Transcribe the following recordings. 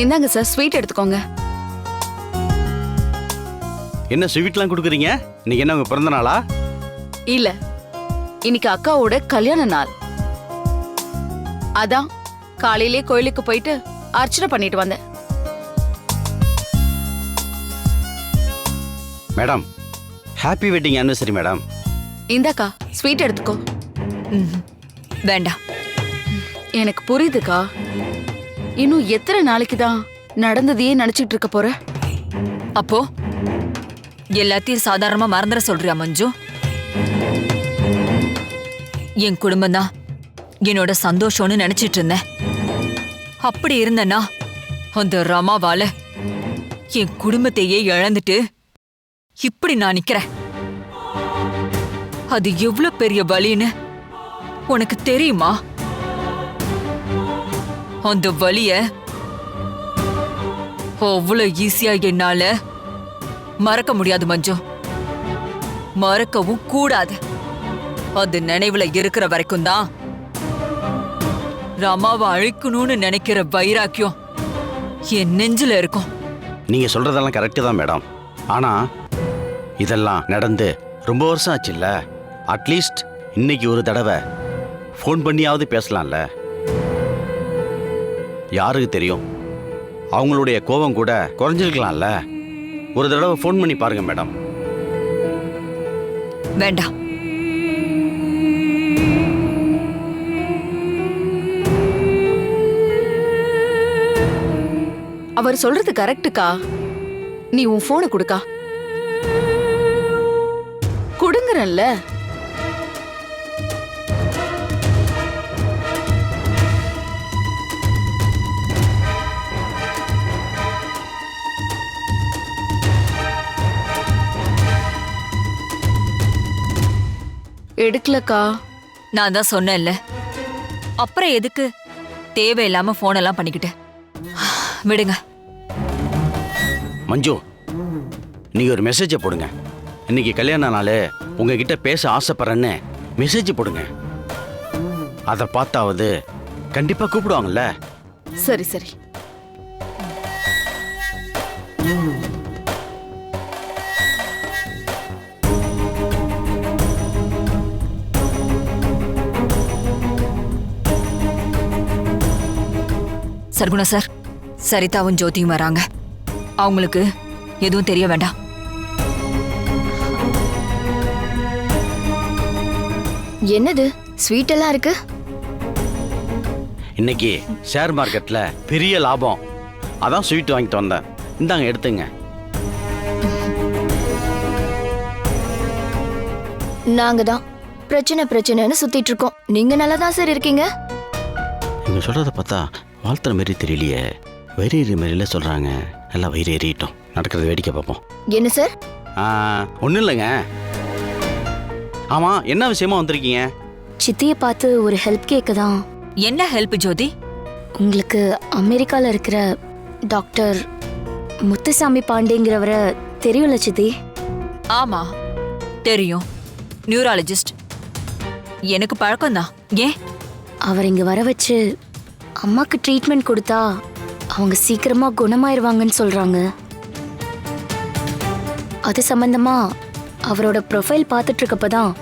இந்தாங்க sir sweet எடுத்துக்கோங்க. என்ன ஸ்வீட்லாம் கொடுக்குறீங்க? இன்னைக்கு என்ன உங்க பிறந்த நாளா? இல்ல. இன்னைக்கு அக்காவோட கல்யாண நாள். அதான் காலையிலே கோயிலுக்கு போயிட்டு அர்ச்சனை பண்ணிட்டு வந்தேன். Madam happy wedding anniversary madam. இந்தாக்கா sweet எடுத்துக்கோ. வேண்டாம். எனக்கு புரியுதுக்கா. இன்னும் எத்தனை நாளைக்கு தான் நடந்ததையே நினைச்சிட்டு இருக்க போற? அப்போ எல்லாத்தையும் சாதாரணமா மறந்துட சொல்றியா மஞ்சு? என் குடும்பம் தான் என்னோட சந்தோஷம்னு நினைச்சிட்டு இருந்தேன். அப்படி இருந்தேன்னா அந்த ரமாவால என் குடும்பத்தையே இழந்துட்டு இப்படி நான் நிக்கிறேன். அது எவ்வளவு பெரிய வலின்னு உனக்கு தெரியுமா? அந்த வலிய அவ்வளவு ஈஸியா என்னால மறக்க முடியாது மஞ்சு. மறக்கவும் கூடாது. அது நினைவுல இருக்கிற வரைக்கும் தான். ரமாவை அழிக்கணும்னு நினைக்கிற வைராக்கியம் என் நெஞ்சில இருக்கும். நீங்க சொல்றதெல்லாம் கரெக்டு தான் மேடம் ஆனா இதெல்லாம் நடந்து ரொம்ப வருஷம் ஆச்சுல்ல? அட்லீஸ்ட் இன்னைக்கு ஒரு தடவை ஃபோன் பண்ணியாவது பேசலாம்ல? யாருக்கு தெரியும்? அவங்களுடைய கோபம் கூட குறைஞ்சிருக்கலாம்ல. ஒரு தடவை ஃபோன் பண்ணி பாருங்க மேடம் வேண்டாம். அவர் சொல்றது கரெக்டுக்கா? நீ உன் போனை கொடுக்கா. கொடுங்கறல்ல எடுக்கலக்கா. நான் தான் சொன்னேன்ல. அப்புறம் எதுக்கு? தேவையில்லாம போன் எல்லாம் பண்ணிக்கிட்டு. விடுங்க. மஞ்சு நீங்க ஒரு மெசேஜை போடுங்க. இன்னைக்கு கல்யாண நாள் உங்ககிட்ட பேச ஆசைப்படுறேன்னு மெசேஜ் போடுங்க. அதை பார்த்தாவது கண்டிப்பா கூப்பிடுவாங்கல்ல? சரி சரி. சர்க்குணா சார் சரிதாவும் ஜோதியும் வராங்க. அவங்களுக்கு எதுவும் தெரிய வேண்டாம். என்னது? ஸ்வீட் எல்லாம் இருக்கு? இன்னைக்கு ஷேர் மார்க்கெட்ல பெரிய லாபம். அதான் ஸ்வீட் வாங்கிட்டு வந்தேன். இந்தாங்க எடுத்துங்க. நாங்க தான். பிரச்சனை பிரச்சனைன்னு சுத்திட்டு இருக்கோம். நீங்க நல்லா தான் சார் இருக்கீங்க? இவங்க சொல்றத பார்த்தா வாழ்த்துற மாதிரி தெரியலையே. வயிறு எறி மாதிரில சொல்றாங்க. நல்லா வயிறு எறியட்டும் நடக்கிறது வேடிக்கை பார்ப்போம். என்ன சார்? ஒன்றும் இல்லைங்க. ஆமா என்ன விஷயமா வந்திருக்கீங்க? சித்திய பார்த்து ஒரு ஹெல்ப் கேட்க தான் என்ன ஹெல்ப் ஜோதி? உங்களுக்கு அமெரிக்கால இருக்கிற டாக்டர் முத்துசாமி பாண்டேங்கிறவரை தெரியும்ல சித்தி? ஆமா தெரியும். நியூராலஜிஸ்ட் எனக்கு பழக்கம்தான். ஏன்? அவர் இங்க வர வச்சு அம்மாக்கு ட்ரீட்மெண்ட் கொடுத்தா அவங்க சீக்கிரமா குணமாயிருவாங்கன்னு சொல்றாங்க. அது சம்பந்தமா அவரோட ப்ரொஃபைல் பார்த்துட்டு இருக்கப்பதான்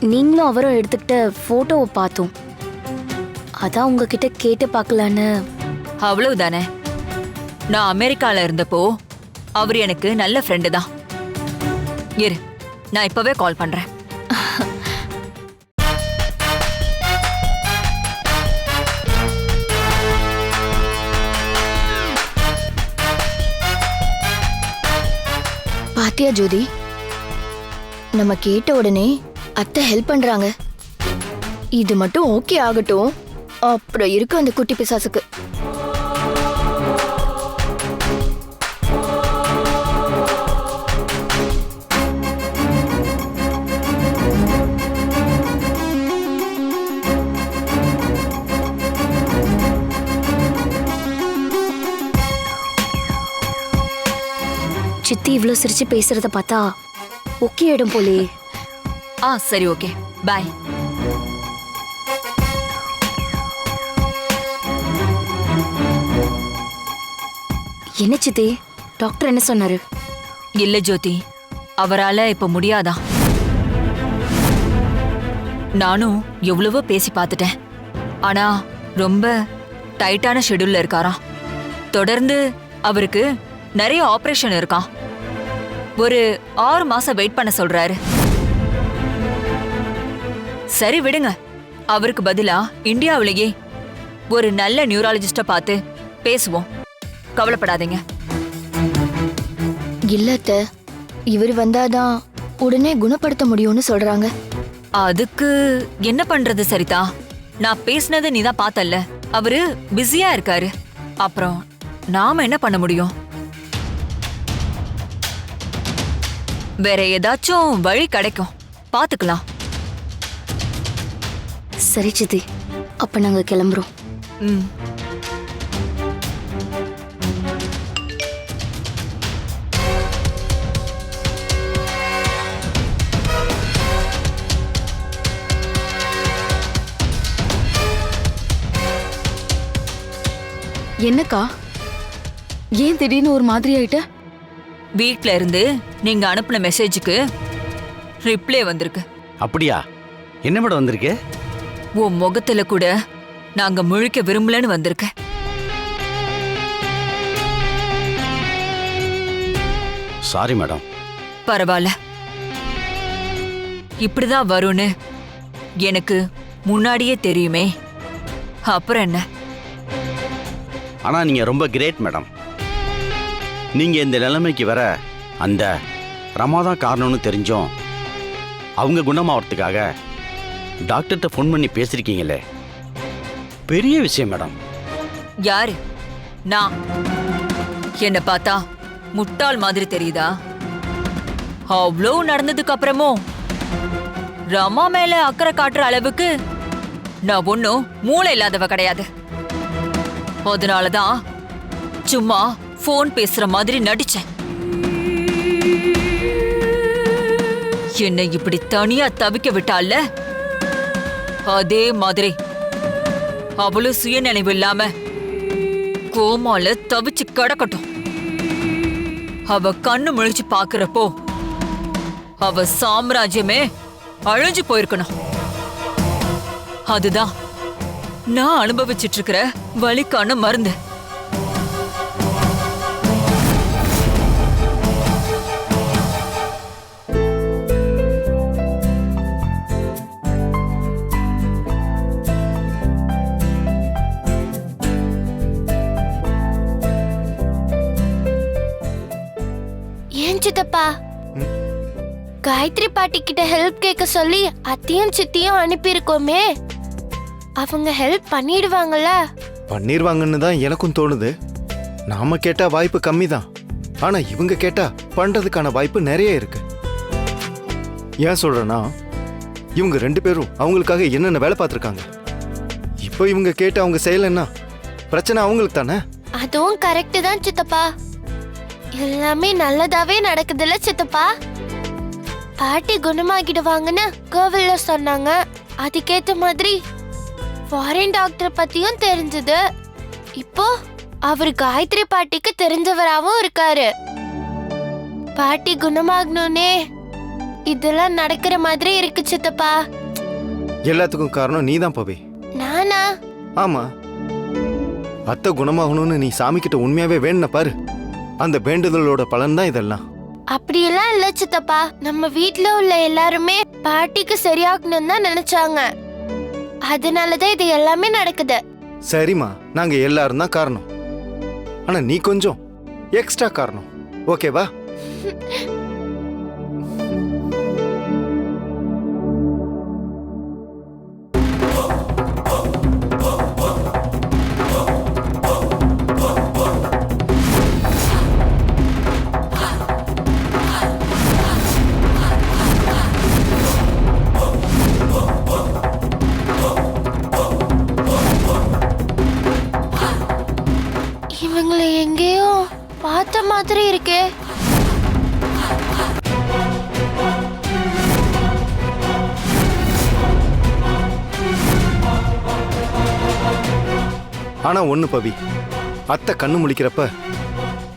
நீங்களும் அவரும் எடுத்துக்கிட்ட போட்டோவை பார்த்தோம். அதான் உங்ககிட்ட கேட்டு பார்க்கலான்னு. அவ்வளவுதானே. நான் அமெரிக்கால இருந்தப்போ அவர் எனக்கு நல்ல ஃப்ரெண்டு தான். இரு நான் இப்பவே கால் பண்றேன். பாத்தியா ஜோதி. நம்ம கேட்ட உடனே அத்தை ஹெல்ப் பண்றாங்க. இது மட்டும் ஓகே ஆகட்டும். அப்புறம் இருக்கு அந்த குட்டி பிசாசுக்கு. இவ்ளோ சிரிச்சு பேசுறத பார்த்தா ஓகே இடம் போலே. ஆ சரி ஓகே. பாய் என்ன சித்தி? டாக்டர் என்ன சொன்னாரு? இல்ல ஜோதி. அவரால இப்ப முடியாதா? நானும் எவ்வளவோ பேசி பார்த்துட்டேன். ஆனா ரொம்ப டைட்டான ஷெட்யூல்ல இருக்காராம். தொடர்ந்து அவருக்கு நிறைய ஆபரேஷன் இருக்கான் ஒரு ஆறு மாசம் வெயிட் பண்ண சொல்றாரு. சரி விடுங்க. அவருக்கு பதிலா இந்தியாவிலேயே ஒரு நல்ல நியூராலஜிஸ்ட பார்த்து பேசுவோம். கவலைப்படாதீங்க. இல்ல அத்த. இவர் வந்தாதான் உடனே குணப்படுத்த முடியும்னு சொல்றாங்க. அதுக்கு என்ன பண்றது சரிதா? நான் பேசினதை நீ தான் பார்த்தல்ல. அவரு பிஸியா இருக்காரு. அப்புறம் நாம என்ன பண்ண முடியும்? வேற ஏதாச்சும் வழி கிடைக்கும். பாத்துக்கலாம். சரி சித்தி. அப்ப நாங்க கிளம்புறோம். ம். என்னக்கா? ஏன் திடீர்னு ஒரு மாதிரி ஆயிட்ட? வீட்ல இருந்து நீங்க அனுப்புன மெசேஜுக்கு ரிப்ளை வந்திருக்கு. அப்படியா? என்ன மேடம் வந்திருக்கு? உன் முகத்துல கூட நாங்க முழிக்க விரும்பலன்னு வந்திருக்கு. Sorry madam. பரவாயில்ல இப்படிதான் வரும்னு எனக்கு முன்னாடியே தெரியுமே. அப்புறம் என்ன? ஆனால் நீங்கள் ரொம்ப கிரேட் மேடம். நீங்கள் இந்த நிலைமைக்கு வர அந்த ரமா தான் காரணம்னு தெரிஞ்சோம். அவங்க குணமாகறதுக்காக டாக்டர்கிட்ட ஃபோன் பண்ணி பேசியிருக்கீங்களே பெரிய விஷயம் மேடம். யாரு? நான் என்ன பார்த்தா முட்டாள் மாதிரி தெரியுதா? அவ்வளோ நடந்ததுக்கு அப்புறமும் ரமா மேல அக்கறை காட்டுற அளவுக்கு நான் ஒன்றும் மூளை இல்லாதவ கிடையாது. அதனாலதான் சும்மா ஃபோன் பேசுற மாதிரி நடிச்சேன். என்னை இப்படி தனியா தவிக்க விட்டால அதே மாதிரி அவளும் சுயநினைவு இல்லாம கோமால தவிச்சு கிடக்கட்டும். அவ கண்ணு முழிச்சு பாக்குறப்போ அவ சாம்ராஜ்யமே அழிஞ்சு போயிருக்கணும். அதுதான் நான் அனுபவிச்சிட்டு இருக்கிற வலிக்கான மருந்து. காயத்ரி பாட்டி கிட்ட ஹெல்ப் கேட்க சொல்லி அத்தையும் சித்தியும் அனுப்பியிருக்கோமே. அவங்க ஹெல்ப் பண்ணிடுவாங்கல்ல பண்ணிருவாங்கன்னு தான் எனக்கும் தோணுது. நாம கேட்டா வாய்ப்பு கம்மி தான் ஆனா இவங்க கேட்டா பண்றதுக்கான வாய்ப்பு நிறைய இருக்கு. ஏன் சொல்றேன்னா இவங்க ரெண்டு பேரும் அவங்களுக்காக என்னென்ன வேலை பார்த்துருக்காங்க? இப்போ இவங்க கேட்டு அவங்க செய்யலைன்னா பிரச்சனை அவங்களுக்கு தானே? அதுவும் கரெக்ட் தான் சித்தப்பா. எல்லாமே நல்லதாவே நடக்குதுல்ல சித்தப்பா? பாட்டி குணமாகிடுவாங்கன்னு கோவில்ல சொன்னாங்க. அதுக்கேத்த மாதிரி ஃபாரின் டாக்டர் பத்தியும் தெரிஞ்சது. இப்போ அவர் காயத்ரி பாட்டிக்கு தெரிஞ்சவராவும் இருக்காரு. பாட்டி குணமாகணும்னே இதெல்லாம் நடக்கிற மாதிரி இருக்கு சித்தப்பா. எல்லாத்துக்கும் காரணம் நீ தான் பவி. நானா? ஆமா. அத்தை குணமாகணும்னு நீ சாமி கிட்ட உண்மையாவே வேணுன பாரு. அந்த வேண்டுதலோட பலன் தான் இதெல்லாம். அப்படியெல்லாம் இல்ல சித்தப்பா. நம்ம வீட்ல உள்ள எல்லாருமே பாட்டிக்கு சரியாகணும் தான் நினைச்சாங்க. அதனாலதான் இது எல்லாமே நடக்குது. சரிம்மா நாங்க எல்லாரும் தான் காரணம். ஆனா நீ கொஞ்சம் எக்ஸ்ட்ரா காரணம். ஓகேவா ஆனா ஒண்ணு பவி. அத்தை கண்ணு முழிக்கிறப்ப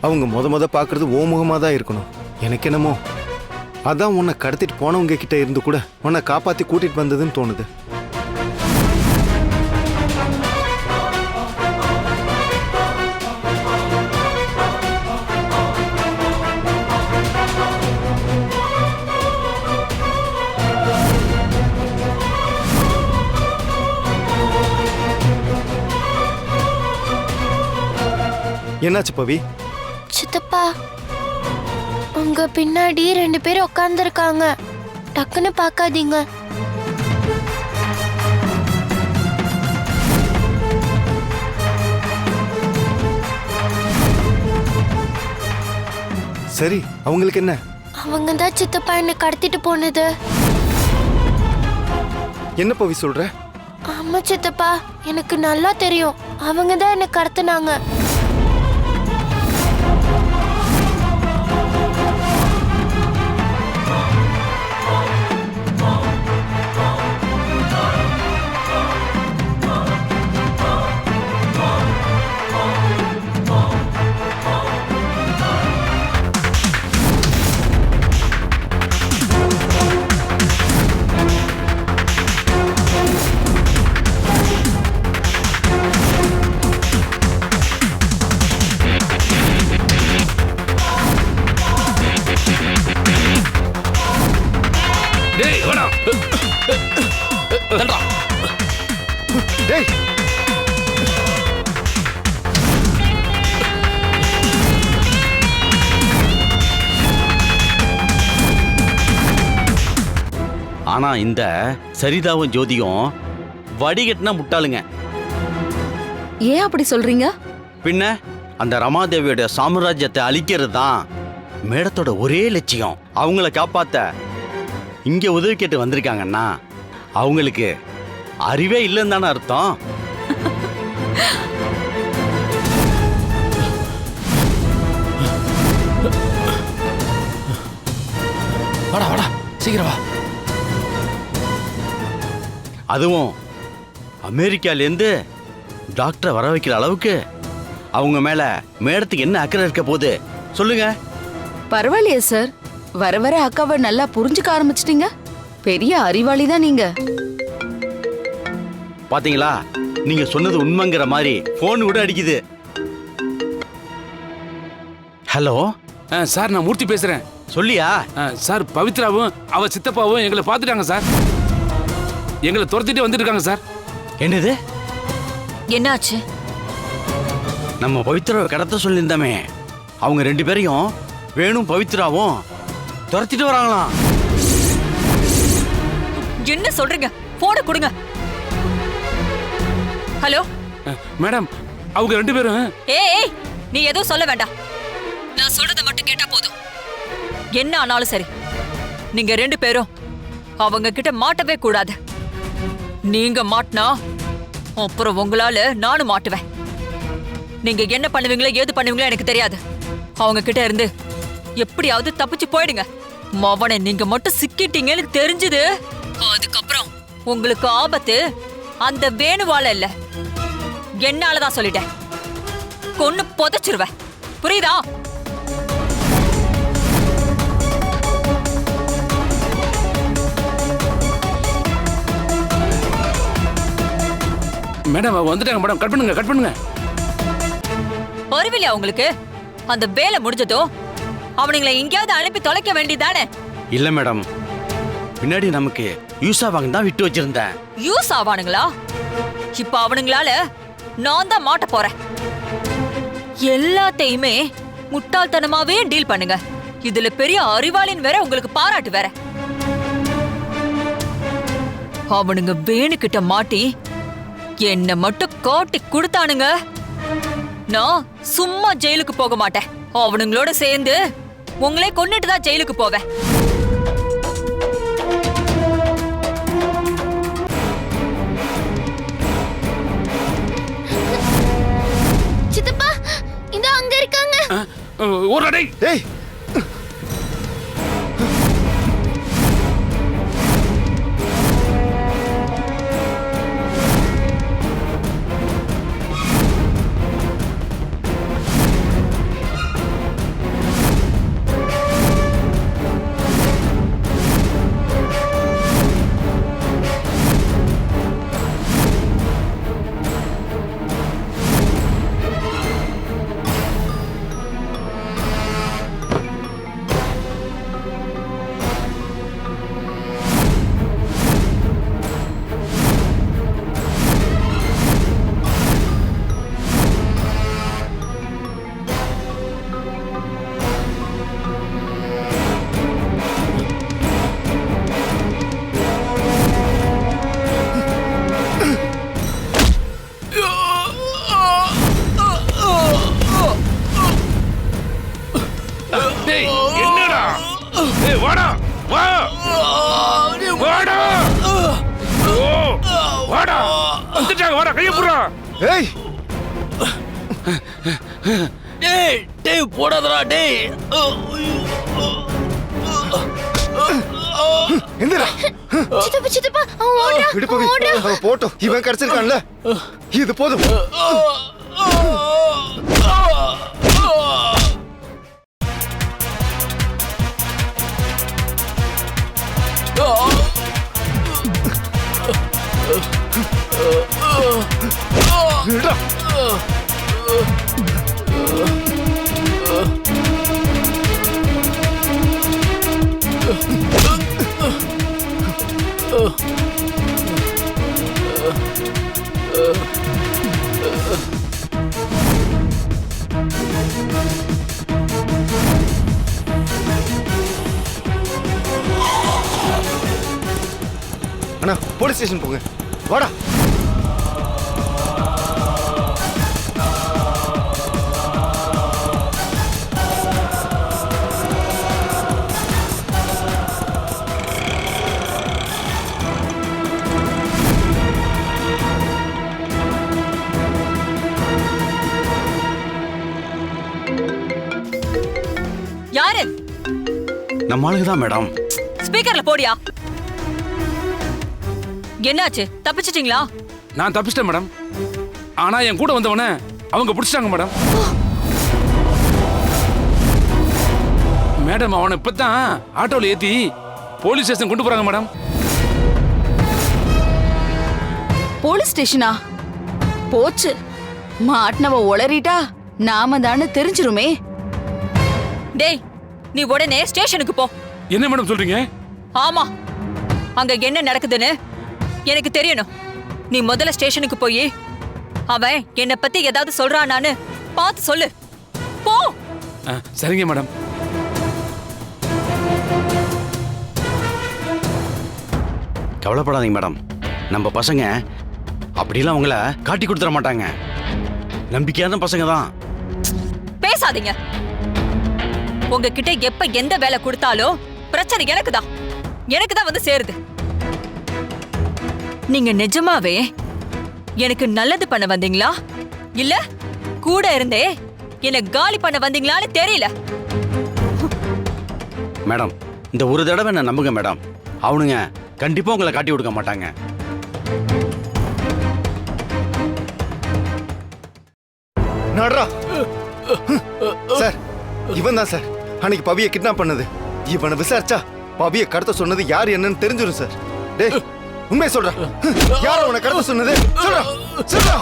அவங்க முத முத பார்க்கறது ஓ முகமாக தான் இருக்கணும். எனக்கு என்னமோ? அதான் உன்னை கடத்திட்டு போனவங்க கிட்ட இருந்து கூட உன்னை காப்பாற்றி கூட்டிட்டு வந்ததுன்னு தோணுது. என்னாச்சு பவி? சித்தப்பா உங்க பின்னாடி ரெண்டு பேரும் உட்காந்துருக்காங்க டக்குன்னு பார்க்காதீங்க சரி அவங்களுக்கு என்ன? அவங்க தான் சித்தப்பா என்னை கடத்திட்டு போனது. என்ன பவி சொல்ற? ஆமா சித்தப்பா எனக்கு நல்லா தெரியும். அவங்க தான் என்னை கடத்தினாங்க. ஆனா இந்த சரிதாவும் ஜோதியும் வடிகட்டினா முட்டாளுங்க. ஏன் அப்படி சொல்றீங்க? பின்ன அந்த ரமாதேவியோட சாம்ராஜ்யத்தை அழிக்கிறது தான் மேடத்தோட ஒரே லட்சியம். அவங்கள காப்பாத்த இங்க உதவி கேட்டு வந்திருக்காங்கன்னா அவங்களுக்கு அறிவே இல்லைன்னு தானே அர்த்தம். வாடா வாடா. சீக்கிரம் வா. அதுவும் அமெரிக்காலேருந்து டாக்டரை வர வைக்கிற அளவுக்கு அவங்க மேல மேடத்துக்கு என்ன அக்கறை இருக்க போகுது? சொல்லுங்க. பரவாயில்லையே சார். வர வர அக்காவை நல்லா புரிஞ்சுக்க ஆரம்பிச்சிட்டீங்க. பெரிய அறிவாளி தான் நீங்க. பாத்தீங்களா? நீங்க சொன்னது உண்மைங்கிற மாதிரி போன் கூட அடிக்குது. ஹலோ? ஆ, சார் நான் மூர்த்தி பேசுறேன். சொல்லியா? ஆ, சார் பவித்ராவும் அவ சித்தப்பாவும் எங்களை பார்த்துட்டாங்க சார். எங்களை துரத்திட்டு வந்துட்டு இருக்காங்க சார். என்னது? என்னாச்சு? நம்ம பவித்ராவை கடத்த சொல்லியிருந்தோமே. அவங்க ரெண்டு பேரையும் வேணும் பவித்ராவும் துரத்திட்டு வராங்களாம். என்ன சொல்றீங்க? போன கொடுங்க. ஹலோ? ஆ, மேடம் அவங்க ரெண்டு பேரும். ஏய் ஏய் நீ எதுவும் சொல்ல வேண்டாம். நான் சொல்றத மட்டும் கேட்டா போதும். என்ன ஆனாலும் சரி நீங்க ரெண்டு பேரும் அவங்க கிட்ட மாட்டவே கூடாது. நீங்க மாட்டினா அப்புறம் உங்களால நானும் மாட்டுவேன். நீங்க என்ன பண்ணுவீங்களோ ஏது பண்ணுவீங்களோ எனக்கு தெரியாது. அவங்க கிட்ட இருந்து எப்படியாவது தப்பிச்சு போயிடுங்க. மவனை நீங்க மட்டும் சிக்கிட்டீங்கன்னு தெரிஞ்சது. அதுக்கப்புறம் உங்களுக்கு ஆபத்து அந்த வேணுவால இல்ல. என்னாலதான் சொல்லிட்டேன். கொன்னு புதைச்சிருவேன். புரியுதா? மேடம் வந்துட்டாங்க மேடம். கட் பண்ணுங்க கட் பண்ணுங்க. அறிவில்லையா உங்களுக்கு? அந்த வேலை முடிஞ்சதும் அவனுங்களை எங்கேயாவது அனுப்பி தொலைக்க வேண்டியதானே இல்ல மேடம். பின்னாடி நமக்கு யூஸ் ஆவாங்க தான் விட்டு வச்சிருந்தேன். யூஸ் ஆவானுங்களா இப்ப அவனுங்களால நான் தான் மாட்ட போறேன். எல்லாத்தையுமே முட்டாள்தனமாவே டீல் பண்ணுங்க. இதுல பெரிய அறிவாளின் வேற உங்களுக்கு பாராட்டு வேற. அவனுங்க வேணுகிட்ட மாட்டி என்ன மட்டும் காட்டி கொடுத்தானுங்க. நான் சும்மா ஜெயிலுக்கு போக மாட்டேன். அவனுங்களோட சேர்ந்து உங்களே கொன்னுட்டு தான் ஜெயிலுக்கு போவேன். சித்தப்பா இந்த அங்க இருக்காங்க. ஒரு அடை ஏய் டேய் ஏய்! டேய் டேய் போடாதடா டேய். எந்திரா சித்தப்பா சித்தப்பா அவன் ஓடுறா விடு பவி. அவன் போட்டோம். இவன் கிடைச்சிருக்கான்ல இது போதும். அண்ணா போலீஸ் ஸ்டேஷன் போங்க. வாடா. யாரு? நம்ம ஆளுங்க தான் மேடம். ஸ்பீக்கர்ல போடியா? என்னாச்சு? தப்பிச்சிட்டீங்களா? நான் தப்பிச்சிட்டேன் மேடம். ஆனா என் கூட வந்தவன அவங்க பிடிச்சிட்டாங்க மேடம். மேடம் அவனை இப்பதான் ஆட்டோல ஏத்தி போலீஸ் ஸ்டேஷன் கொண்டு போறாங்க மேடம். போலீஸ் ஸ்டேஷனா? போச்சு. மாட்டினவ உளறிட்டா நாம தானே தெரிஞ்சிருமே. டேய் நீ உடனே ஸ்டேஷனுக்கு போ. என்ன மேடம் சொல்றீங்க? ஆமா அங்க என்ன நடக்குதுன்னு எனக்கு தெரியணும். நீ முதல்ல ஸ்டேஷனுக்கு போய் அவன் என்னை பத்தி ஏதாவது சொல்றானான்னு பார்த்து சொல்லு. போ! ஆ, சரிங்க மேடம். கவலைப்படாதீங்க மேடம். நம்ம பசங்க அப்படிலாம் உங்களை காட்டி கொடுத்துட மாட்டாங்க. நம்பிக்கையான பசங்க தான். பேசாதீங்க. உங்ககிட்ட எப்ப எந்த வேலை கொடுத்தாலும் பிரச்சனை எனக்கு தான் எனக்கு தான் வந்து சேருது. நீங்க நிஜமாவே எனக்கு நல்லது பண்ண வந்தீங்களா? இல்ல கூட இருந்தே என்ன காலி பண்ண வந்தீங்களான்னு தெரியல. மேடம் இந்த ஒரு தடவை என்ன நம்புங்க மேடம். அவனுங்க கண்டிப்பா உங்களை காட்டி கொடுக்க மாட்டாங்க. நடுறா. சார் இவன் தான் சார். அன்னைக்கு பவியை கிட்னாப் பண்ணது. இவனை விசாரிச்சா பவியை கடத்த சொன்னது யார் என்னன்னு தெரிஞ்சிடும் சார் டேய் உண்மையை சொல்றா. யார் உன கடத்த சொன்னது? சொல்றா சொல்றா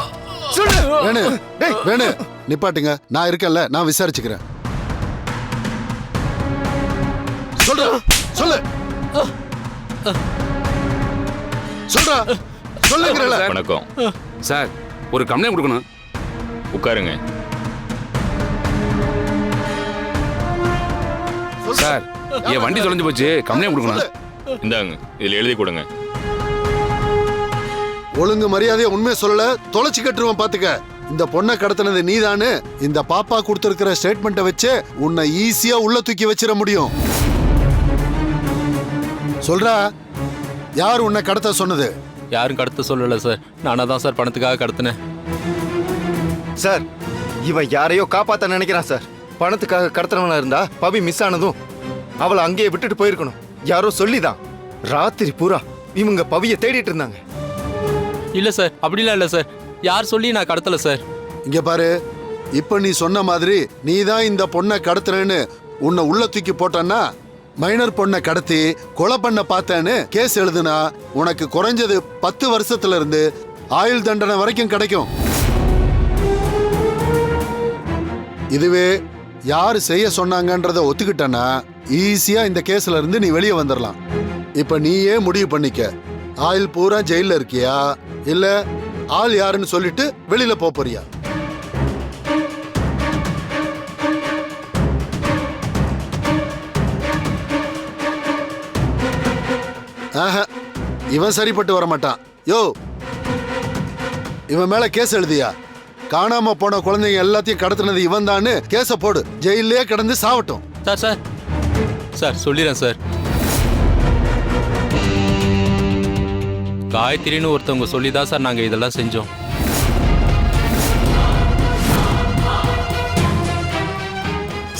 சொல்லு. வேணு டேய். வேணு நிப்பாட்டுங்க. நான் இருக்கேன்ல நான் விசாரிச்சுக்கிறேன். சொல்ற சொல்லு. சொல்றா சொல்லுங்கிறல. சார். வணக்கம். சார் ஒரு கம்ப்ளைண்ட் கொடுக்கணும். உட்காருங்க. சார் என் வண்டி தொலைஞ்சு போச்சு? கம்ப்ளைண்ட் கொடுக்கணும். இந்தாங்க இதுல எழுதி கொடுங்க. ஒழுங்கு மரியாதையா உண்மையை சொல்லல தொலைச்சு கட்டுருவேன் பாத்துக்க. இந்த பொண்ணை கடத்தினது நீதானு இந்த பாப்பா கொடுத்திருக்கிற ஸ்டேட்மெண்ட்டை வச்சு உன்னை ஈஸியா உள்ள தூக்கி வச்சிட முடியும். சொல்றா யார் உன்னை கடத்த சொன்னது? யாரும் கடத்த சொல்லல சார். நானா தான் சார் பணத்துக்காக கடத்தினேன். சார் இவன் யாரையோ காப்பாத்த நினைக்கிறான் சார். பணத்துக்காக கடத்துறவனா இருந்தா பவி மிஸ் ஆனதும் அவளை அங்கேயே விட்டுட்டு போயிருக்கணும். யாரோ சொல்லிதான். ராத்திரி பூரா இவங்க பவியை தேடிட்டு இருந்தாங்க. இல்ல சார் அப்படிலாம் இல்ல சார். யார் சொல்லி நான் கடத்தல சார். இங்க பாரு இப்ப நீ சொன்ன மாதிரி நீ தான் இந்த பொண்ணை கடத்துறேன்னு உன்னை உள்ள தூக்கி போட்டன்னா மைனர் பொண்ணை கடத்தி கொலை பண்ண பார்த்தேன்னு கேஸ் எழுதுனா உனக்கு குறைஞ்சது பத்து வருஷத்துல இருந்து ஆயுள் தண்டனை வரைக்கும் கிடைக்கும். இதுவே யார் செய்ய சொன்னாங்கன்றத ஒத்துக்கிட்டனா ஈஸியா இந்த கேஸ்ல இருந்து நீ வெளியே வந்துடலாம் இப்ப நீயே முடிவு பண்ணிக்க. ஆயில் பூரா ஜெயில இருக்கியா? இல்ல ஆள் யாருன்னு சொல்லிட்டு வெளியில போறியா? ஆஹா, இவன் சரிப்பட்டு வர மாட்டான் யோ இவன் மேல கேஸ் எழுதியா? காணாம போன குழந்தைங்க எல்லாத்தையும் கடத்தினது இவன் தான்னு கேஸ போடு. ஜெயிலே கிடந்து சாவட்டும். Sir sir. சார் சொல்லிடுறேன் சார். காயத்ரின்னு ஒருத்தவங்க சொல்லி தான் சார் நாங்கள் இதெல்லாம் செஞ்சோம்.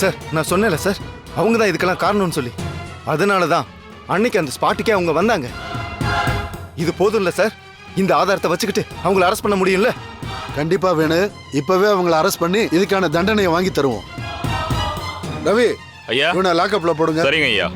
சார் நான் சொன்னேன்ல சார். அவங்க தான் இதுக்கெல்லாம் காரணம்னு சொல்லி. அதனால தான் அன்னைக்கு அந்த ஸ்பாட்டுக்கே அவங்க வந்தாங்க. இது போதும் இல்ல சார்? இந்த ஆதாரத்தை வச்சுக்கிட்டு அவங்கள அரெஸ்ட் பண்ண முடியும்ல? கண்டிப்பா வேணு. இப்பவே அவங்கள அரெஸ்ட் பண்ணி இதுக்கான தண்டனையை வாங்கி தருவோம். ரவி ஐயா. இவனை லாக்அப்ல போடுங்க. சரிங்க ஐயா.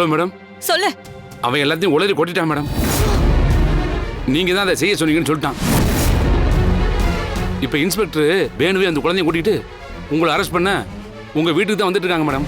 Hello madam. சொல்லு. அவன் எல்லாத்தையும் உளறி கொட்டிட்டான் மேடம். நீங்க தான் அதை செய்ய சொன்னீங்கன்னு சொல்லிட்டான். இப்போ இன்ஸ்பெக்டர் வேணுவே அந்த குழந்தைய கூட்டிட்டு உங்களை அரெஸ்ட் பண்ண உங்க வீட்டுக்கு தான் வந்துட்டு இருக்காங்க மேடம்.